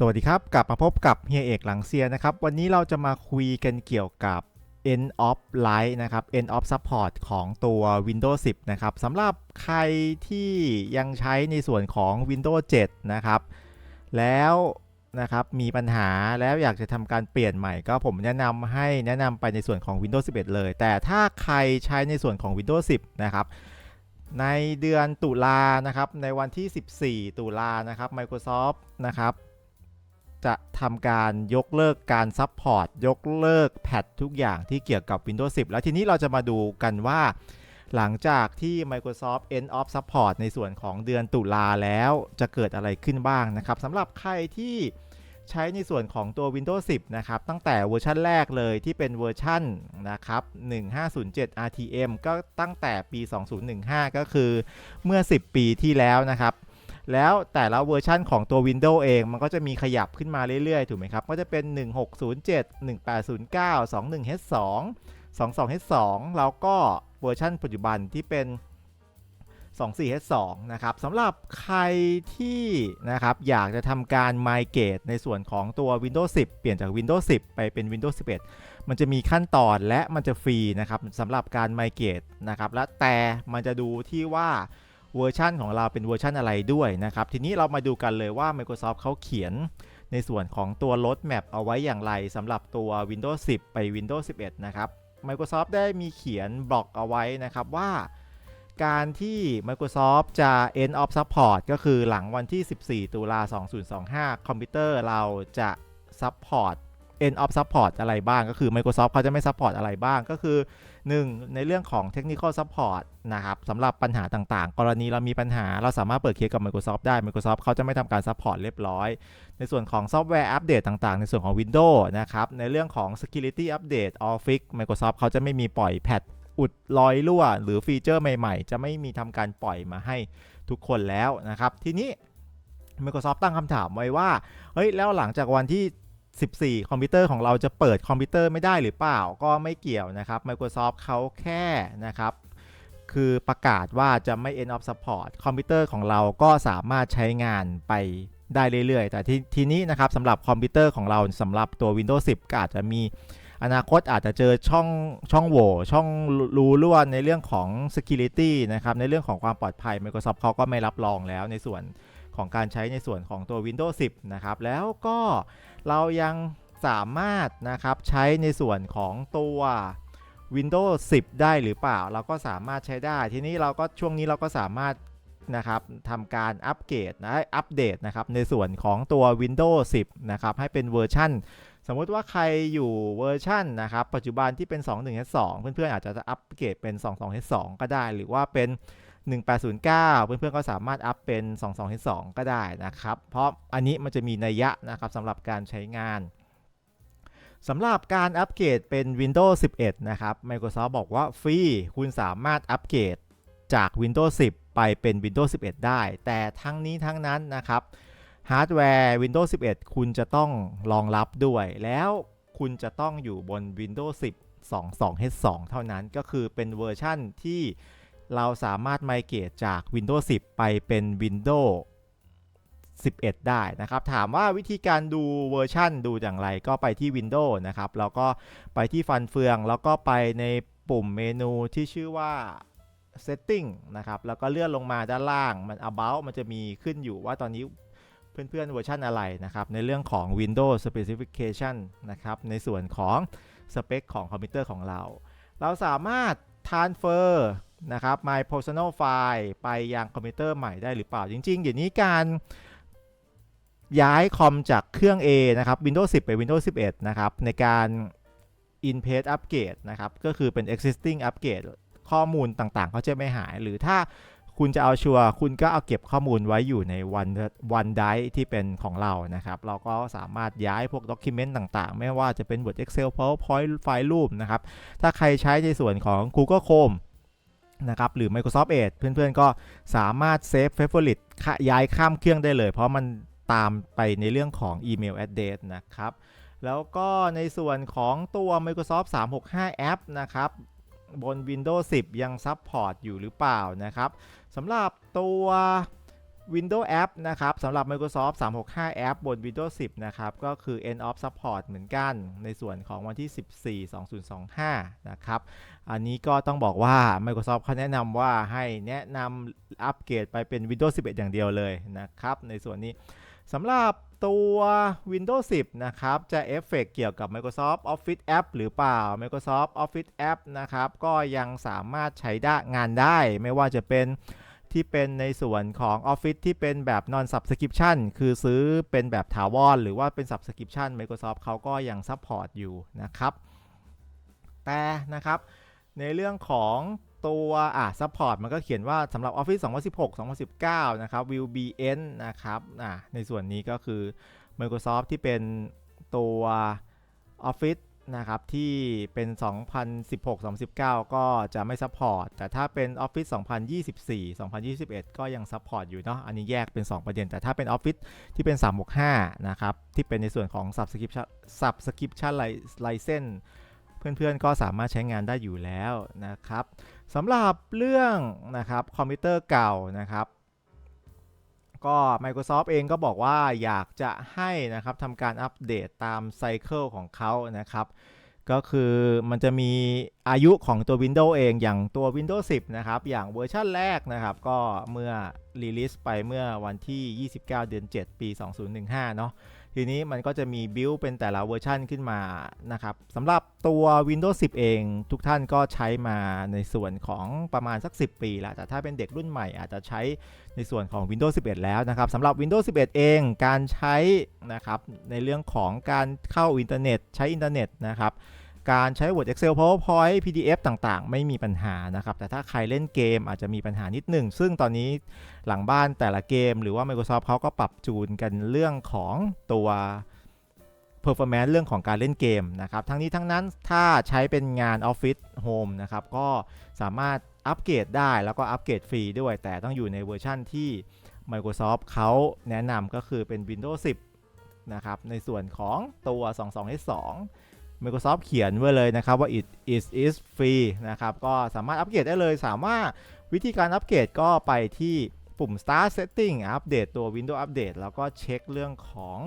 สวัสดีครับ กลับมาพบกับเฮียเอกหลังเซียนนะครับ วันนี้เราจะมาคุยกันเกี่ยวกับ end of life นะครับ end of support ของตัว Windows 10 นะครับสำหรับใครที่ยังใช้ในส่วนของ Windows 7 นะครับ แล้วนะครับมีปัญหาแล้วอยากจะทำการเปลี่ยนใหม่ ก็ผมแนะนำให้แนะนำไปในส่วนของ Windows 11 เลย แต่ถ้าใครใช้ในส่วนของ Windows 10 นะครับในเดือนตุลานะครับในวันที่ 14 ตุลานะครับ Microsoft นะครับ จะทำการยกเลิกการซัพพอร์ตยกเลิกแพททุกอย่างที่เกี่ยวกับ Windows 10 แล้วทีนี้เราจะมาดูกันว่า หลังจากที่ Microsoft End of Support ในส่วนของเดือนตุลาแล้วจะเกิดอะไรขึ้นบ้างนะครับสำหรับใครที่ใช้ในส่วนของตัว Windows 10 นะครับ ตั้งแต่เวอร์ชันแรกเลยที่เป็นเวอร์ชันนะครับ 1507 RTM ก็ตั้งแต่ปี 2015 ก็คือเมื่อ 10 ปีที่แล้วนะครับ แล้วแต่ละเวอร์ชันของตัว Windows เอง มันก็จะมีขยับขึ้นมาเรื่อยๆ ถูกไหมครับ ก็จะเป็น 1607 1809 21H2 22H2 แล้วก็เวอร์ชันปัจจุบันที่เป็น 24H2 นะครับสำหรับใครที่นะครับอยากจะทำการ migrate ในส่วนของตัว Windows 10 เปลี่ยนจาก Windows 10 ไปเป็น Windows 11 มันจะมีขั้นตอนและมันจะฟรีนะครับสำหรับการ migrate นะครับและแต่มันจะดูที่ว่า เวอร์ชันของเราเป็นเวอร์ชันอะไรด้วยนะครับ ทีนี้เรามาดูกันเลยว่า Microsoft เขาเขียนในส่วนของตัว roadmap เอาไว้อย่างไรสำหรับตัว Windows 10 ไป Windows 11 นะครับ Microsoft ได้มีเขียนบล็อกเอาไว้นะครับว่าการที่ Microsoft จะ end of support ก็คือหลังวันที่ 14 ตุลา 2025 คอมพิวเตอร์เราจะ support end of support อะไรบ้างก็คือ Microsoft เขาจะไม่ support อะไรบ้าง ก็คือ 1. ในเรื่องของ technical support นะครับสำหรับปัญหาต่างๆ กรณีเรามีปัญหาเราสามารถเปิดเคสกับ Microsoft ได้ Microsoft เขาจะไม่ทำการ support เรียบร้อย ในส่วนของซอฟต์แวร์อัปเดตต่างๆ ในส่วนของ Windows นะครับ ในเรื่องของ security update Office Microsoft เขาจะไม่มีปล่อยแพทอุดรอยรั่ว หรือฟีเจอร์ใหม่ๆ จะไม่มีทำการปล่อยมาให้ทุกคนแล้วนะครับ ทีนี้ Microsoft ตั้งคำถามไว้ว่า เฮ้ย แล้วหลังจากวันที่ 14 คอมพิวเตอร์ของเราจะเปิดคอมพิวเตอร์ไม่ได้หรือเปล่าก็ไม่เกี่ยวนะครับ Microsoft เขาแค่นะครับ คือประกาศว่าจะไม่ end of support คอมพิวเตอร์ของเราก็สามารถใช้งานไปได้เรื่อยๆ แต่ททีนี้นะครับสำหรับคอมพิวเตอร์ของเราสำหรับตัว Windows 10 ก็อาจจะมีอนาคตอาจจะเจอช่องช่องโหว่ช่องรูรั่วในเรื่องของ security นะครับ ในเรื่องของความปลอดภัย Microsoft เขาก็ไม่รับรองแล้วในส่วน ของการใช้ในส่วนของตัว Windows 10 นะครับ แล้วก็เรายังสามารถนะครับใช้ในส่วนของตัว Windows 10 ได้หรือเปล่า เราก็สามารถใช้ได้ ทีนี้เราก็ช่วงนี้เราก็สามารถนะครับทำการอัปเกรดนะอัปเดตนะครับในส่วนของตัว Windows 10 นะครับ ให้เป็นเวอร์ชันสมมุติว่าใครอยู่เวอร์ชันนะครับ ปัจจุบันที่เป็น 2.1.2 เพื่อนๆ อาจจะอัปเกรดเป็น 2.2.2 ก็ได้ หรือว่าเป็น 1809 เพื่อนๆก็สามารถอัพเป็น 22H2 ก็ได้นะครับ เพราะอันนี้มันจะมีนัยยะนะครับสำหรับการใช้งานสำหรับการอัปเกรดเป็น Windows 11 นะครับ Microsoft บอกว่าฟรีคุณสามารถอัปเกรดจาก Windows 10 ไปเป็น Windows 11 ได้ แต่ทั้งนี้ทั้งนั้นนะครับฮาร์ดแวร์ Windows 11 คุณจะต้องรองรับด้วย แล้วคุณจะต้องอยู่บน Windows 10 22H2 เท่านั้นก็คือเป็นเวอร์ชั่นที่ เราสามารถไมเกรดจาก Windows 10 ไปเป็น Windows 11 ได้นะครับ ถามว่าวิธีการดูเวอร์ชันดูอย่างไรก็ไปที่ Windows นะครับ แล้วก็ไปที่ฟันเฟือง แล้วก็ไปในปุ่มเมนูที่ชื่อว่า Setting นะครับ แล้วก็เลื่อนลงมาด้านล่างมัน About มันจะมีขึ้นอยู่ว่าตอนนี้เพื่อนๆเวอร์ชันอะไรนะครับ ในเรื่องของ Windows Specification นะครับ ในส่วนของสเปคของคอมพิวเตอร์ของเรา เราสามารถ transfer นะครับ my personal file ไปยังคอมพิวเตอร์ใหม่ได้หรือเปล่า จริงๆ เดี๋ยวนี้การย้ายคอมจากเครื่อง A นะครับ Windows 10 ไป Windows 11 นะครับ ในการ in page upgrade นะครับ ก็คือเป็น existing upgrade ข้อมูลต่างๆ เขาจะไม่หาย หรือถ้าคุณจะเอาชัวร์คุณก็เอาเก็บข้อมูลไว้อยู่ใน One One Drive ที่เป็นของเรานะครับ เราก็สามารถย้ายพวกด็อกิเมนต์ต่างๆ ไม่ว่าจะเป็น Word Excel PowerPoint ไฟล์รูปนะครับ ถ้าใครใช้ในส่วนของ Google Chrome นะครับหรือ Microsoft Edge เพื่อนๆก็สามารถเซฟ Favorite ย้ายข้ามเครื่องได้เลย เพราะมันตามไปในเรื่องของอีเมล address นะครับ แล้วก็ในส่วนของตัว Microsoft 365 App นะครับบน Windows 10 ยังซัพพอร์ตอยู่หรือเปล่านะครับสำหรับตัว Windows App นะครับสำหรับ Microsoft 365 App บน Windows 10 นะครับ ก็คือ End of Support เหมือนกัน ในส่วนของวันที่ 14 2025 นะครับ อันนี้ก็ต้องบอกว่า Microsoft เขาแนะนำว่าให้แนะนำอัปเกรดไปเป็น Windows 11 อย่างเดียวเลยนะครับ ในส่วนนี้สำหรับตัว Windows 10 นะครับ จะเอฟเฟกเกี่ยวกับ Microsoft Office App หรือเปล่า Microsoft Office App นะครับ ก็ยังสามารถใช้ได้งานได้ ไม่ว่าจะเป็น ที่เป็นในส่วนของ Office ที่เป็นแบบ non subscription คือซื้อเป็นแบบถาวรหรือว่าเป็น subscription Microsoft เขาก็ยัง support อยู่นะครับ แต่นะครับในเรื่องของตัวอะ support มันก็เขียนว่าสำหรับ Office 2016 2019 นะครับ will be end นะครับอะในส่วนนี้ก็คือ Microsoft ที่เป็นตัว Office นะครับที่เป็น 2016 2019 ก็จะไม่ support แต่ถ้าเป็น Office 2024 2021 ก็ยัง support อยู่เนาะ อันนี้แยกเป็น 2 ประเด็น แต่ถ้าเป็น Office ที่เป็น 365 นะครับ ที่เป็นในส่วนของ subscription subscription license เพื่อนๆ ก็สามารถใช้งานได้อยู่แล้วนะครับสำหรับเรื่องนะครับคอมพิวเตอร์เก่านะครับ ก็ Microsoft เองก็บอกว่าอยากจะให้นะครับทำการอัปเดตตามไซเคิลของเขานะครับ ก็คือมันจะมีอายุของตัว Windows เองอย่างตัว Windows 10 นะครับ อย่างเวอร์ชันแรกนะครับ ก็เมื่อรีลิสไปเมื่อวันที่ 29 เดือน 7 ปี 2015 เนาะ ทีนี้มันก็จะมีบิลเป็นแต่ละเวอร์ชันขึ้นมานะครับสำหรับตัว Windows 10 เอง ทุกท่านก็ใช้มาในส่วนของประมาณสัก 10 ปีแล้วแต่ถ้าเป็นเด็กรุ่นใหม่อาจจะใช้ในส่วนของ Windows 11 แล้วนะครับสำหรับ Windows 11 เองการใช้นะครับในเรื่องของการเข้าอินเทอร์เน็ต ใช้อินเทอร์เน็ตนะครับ การใช้ Word Excel PowerPoint PDF ต่างๆ ไม่มีปัญหานะครับ แต่ถ้าใครเล่นเกมอาจจะมีปัญหานิดหนึ่ง ซึ่งตอนนี้หลังบ้านแต่ละเกม หรือว่า Microsoft เขาก็ปรับจูนกันเรื่องของตัว performance เรื่องของการเล่นเกมนะครับ ทั้งนี้ทั้งนั้นถ้าใช้เป็นงาน Office Home นะครับ ก็สามารถอัปเกรดได้แล้วก็อัปเกรดฟรีด้วย แต่ต้องอยู่ในเวอร์ชั่นที่ Microsoft เขาแนะนำก็คือเป็น Windows 10 นะครับ ในส่วนของตัว 22H2 Microsoft เขียนไว้เลยนะครับว่า it is is free นะครับ ก็สามารถอัปเกรดได้เลย สามารถวิธีการอัปเกรดก็ไปที่ปุ่ม start setting อัปเดตตัว Windows Update แล้วก็เช็คเรื่องของ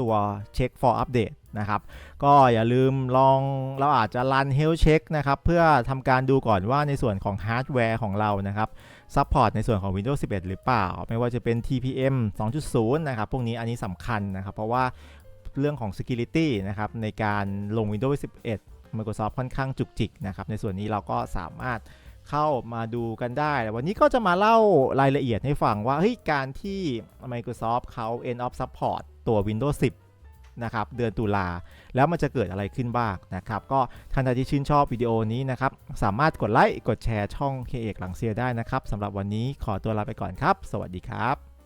ตัวเช็ค for update นะครับ ก็อย่าลืมลองเราอาจจะ run health check นะครับ เพื่อทำการดูก่อนว่าในส่วนของฮาร์ดแวร์ของเรานะครับ support ในส่วนของ Windows 11 หรือเปล่า ไม่ว่าจะเป็น TPM 2.0 นะครับ พวกนี้อันนี้สำคัญนะครับ เพราะว่า เรื่องของ security นะครับในการลง Windows 11 Microsoft ค่อนข้างจุกจิกนะครับในส่วนนี้เราก็สามารถเข้ามาดูกันได้ วันนี้ก็จะมาเล่ารายละเอียดให้ฟังว่าเฮ้ยการที่ Microsoft เขา end of support ตัว Windows 10นะครับเดือนตุลาแล้วมันจะเกิดอะไรขึ้นบ้างนะครับก็ท่านใดที่ชื่นชอบวิดีโอนี้นะครับสามารถกดไลค์กดแชร์ช่องเคเอกหลังเซียได้นะครับสำหรับวันนี้ขอตัวลาไปก่อนครับ สวัสดีครับ